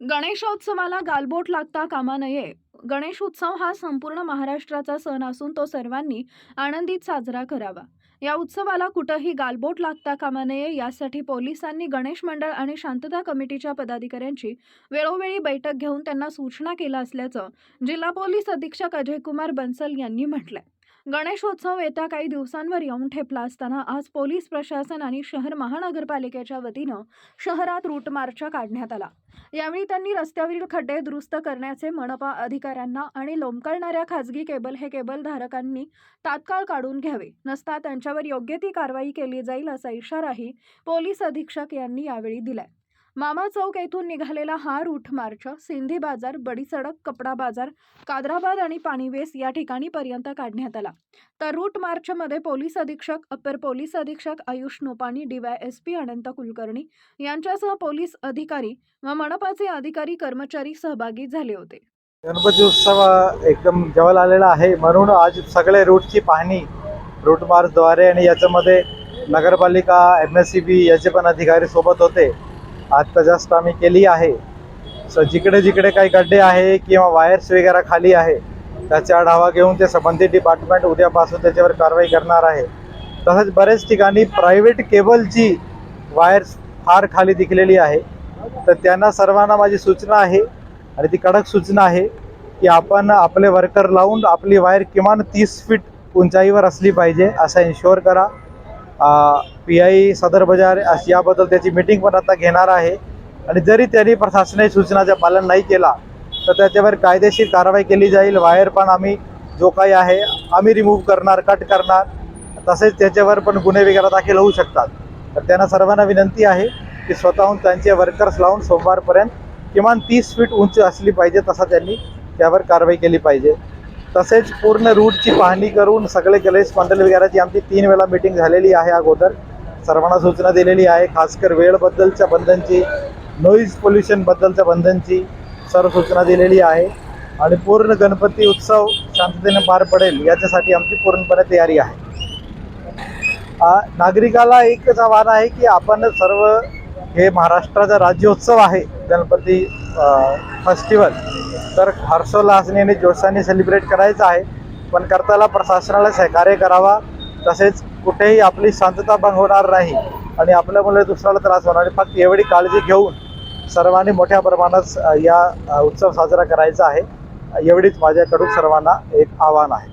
गणेशोत्सवाला गालबोट लागता कामा नये. गणेशोत्सव हा संपूर्ण महाराष्ट्राचा सण असून तो सर्वांनी आनंदीत साजरा करावा. या उत्सवाला कुठंही गालबोट लागता कामा नये यासाठी पोलिसांनी गणेश मंडळ आणि शांतता कमिटीच्या पदाधिकाऱ्यांची वेळोवेळी बैठक घेऊन त्यांना सूचना केल्या असल्याचं जिल्हा पोलीस अधीक्षक अजयकुमार बन्सल यांनी म्हटलंय. गणेशोत्सव येत्या काही दिवसांवर येऊन ठेपला असताना आज पोलीस प्रशासन आणि शहर महानगरपालिकेच्या वतीनं शहरात रूट मार्च काढण्यात आला. यावेळी त्यांनी रस्त्यावरील खड्डे दुरुस्त करण्याचे मनपा अधिकाऱ्यांना आणि लोंबकळणाऱ्या खाजगी केबल हे केबल धारकांनी तात्काळ काढून घ्यावे. नसता त्यांच्यावर योग्य ती कारवाई केली जाईल असा इशाराही पोलीस अधीक्षक यांनी यावेळी दिलाय. मामा चौक येथून निघालेला हा रूट मार्च सिंधी बाजार बडी सडक कपडा बाजार कादराबाद आणि पाणीवेस या ठिकाणी पर्यंत काढण्यात आला. तर रूट मार्चमध्ये पोलीस अधीक्षक अप्पर पोलीस अधीक्षक Ayush Nopani DY S P Anant Kulkarni यांच्यासह पोलीस अधिकारी व मनपाचे अधिकारी कर्मचारी सहभागी झाले होते. गणपती उत्सव एकदम जवळ आलेला आहे. म्हणून आज सगळे रूटची पाहणी रूट मार्चद्वारे आणि याच्यामध्ये नगरपालिका एम एस सी बी याचे पण अधिकारी सोबत होते. आत्ता जस्ट आम्ही केली आहे. सो जिकडे जिकडे काही गड्डे आहे किंवा वायर्स वगैरे खाली आहे त्याचा आढावा घेऊन ते संबंधित डिपार्टमेंट उद्यापासून त्याच्यावर कारवाई करणार आहे. तसंच बरेच ठिकाणी प्रायव्हेट केबलची वायर्स फार खाली दिखलेली आहे. तर त्यांना सर्वांना माझी सूचना आहे आणि ती कडक सूचना आहे की आपण आपले वर्कर लावून आपली वायर किमान तीस फीट उंचाईवर असली पाहिजे असा इन्शुअर करा. पी आय सदर बाजार याबद्दल त्याची मीटिंग पण आता घेणार आहे. आणि जरी त्यांनी प्रशासनिक सूचनाचं पालन नाही केला तर त्याच्यावर कायदेशीर कारवाई केली जाईल. वायर पण आम्ही जो काही आहे आम्ही रिमूव्ह करणार कट करणार. तसेच त्याच्यावर पण गुन्हे वगैरे दाखल होऊ शकतात. तर त्यांना सर्वांना विनंती आहे की स्वतःहून त्यांचे वर्कर्स लावून सोमवारपर्यंत किमान तीस फीट उंची असली पाहिजे तसा त्यांनी त्यावर कारवाई केली पाहिजे. तसेच पूर्ण रूटची पाहणी करून सगळे कलेश मंडल वगैरेची आमची तीन वेळा मीटिंग झालेली आहे अगोदर सर्वांना सूचना दिलेली आहे खासकर वेळबद्दलच्या बंधनची नॉईज पोल्युशनबद्दलच्या बंधनची सर्व सूचना दिलेली आहे. आणि पूर्ण गणपती उत्सव शांततेने पार पडेल याच्यासाठी आमची पूर्णपणे तयारी आहे. नागरिकाला एकच आव्हान आहे की आपण सर्व हे महाराष्ट्राचा राज्योत्सव आहे गणपती फेस्टिवल तर हर्षोल्लासने आणि जोशाने सेलिब्रेट करायचं आहे पण करताना प्रशासनाला सहकार्य करावा तसेच कुठेही आपली शांतता भंग होणार नाही आणि आपल्यामुळे दुसऱ्याला त्रास होणार नाही. फक्त एवढी काळजी घेऊन सर्वांनी मोठ्या प्रमाणात या उत्सव साजरा करायचा आहे. एवढीच माझ्याकडून सर्वांना एक आव्हान आहे.